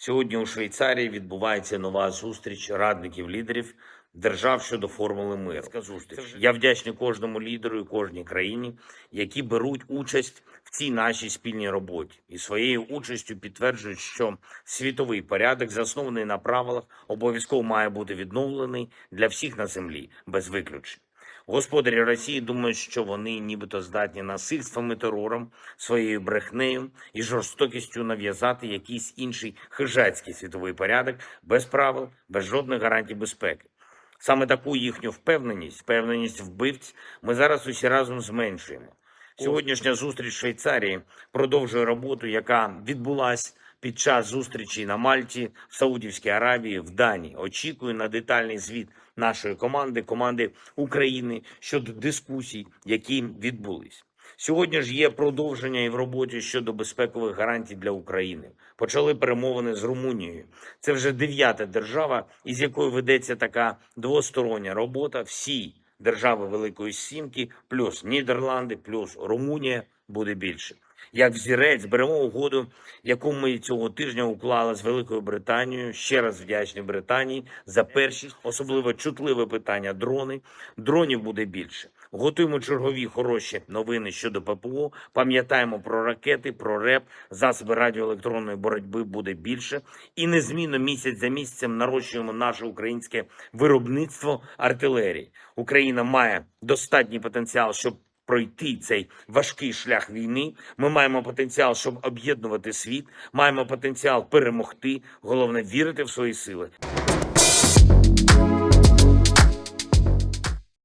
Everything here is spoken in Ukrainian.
Сьогодні у Швейцарії відбувається нова зустріч радників лідерів держав щодо формули миру. Зустріч. Я вдячний кожному лідеру і кожній країні, які беруть участь в цій нашій спільній роботі, і своєю участю підтверджують, що світовий порядок, заснований на правилах, обов'язково має бути відновлений для всіх на землі без виключень. Господарі Росії думають, що вони нібито здатні насильством і терором, своєю брехнею і жорстокістю нав'язати якийсь інший хижацький світовий порядок без правил, без жодних гарантій безпеки. Саме таку їхню впевненість, впевненість вбивць, ми зараз усі разом зменшуємо. Сьогоднішня зустріч в Швейцарії продовжує роботу, яка відбулась під час зустрічі на Мальті, в Саудівській Аравії, в Данії. Очікую на детальний звіт нашої команди, команди України щодо дискусій, які відбулись. Сьогодні ж є продовження і в роботі щодо безпекових гарантій для України. Почали перемовини з Румунією. Це вже дев'ята держава, із якою ведеться така двостороння робота. Всі держави Великої Сімки, плюс Нідерланди, плюс Румунія буде більше. Як взірець беремо угоду, яку ми цього тижня уклали з Великою Британією. Ще раз вдячні Британії за першість, особливо чутливе питання дрони. Дронів буде більше. Готуємо чергові хороші новини щодо ППО. Пам'ятаємо про ракети, про РЕП, засоби радіоелектронної боротьби буде більше. І незмінно місяць за місяцем нарощуємо наше українське виробництво артилерії. Україна має достатній потенціал, щоб пройти цей важкий шлях війни. Ми маємо потенціал, щоб об'єднувати світ. Маємо потенціал перемогти. Головне вірити в свої сили.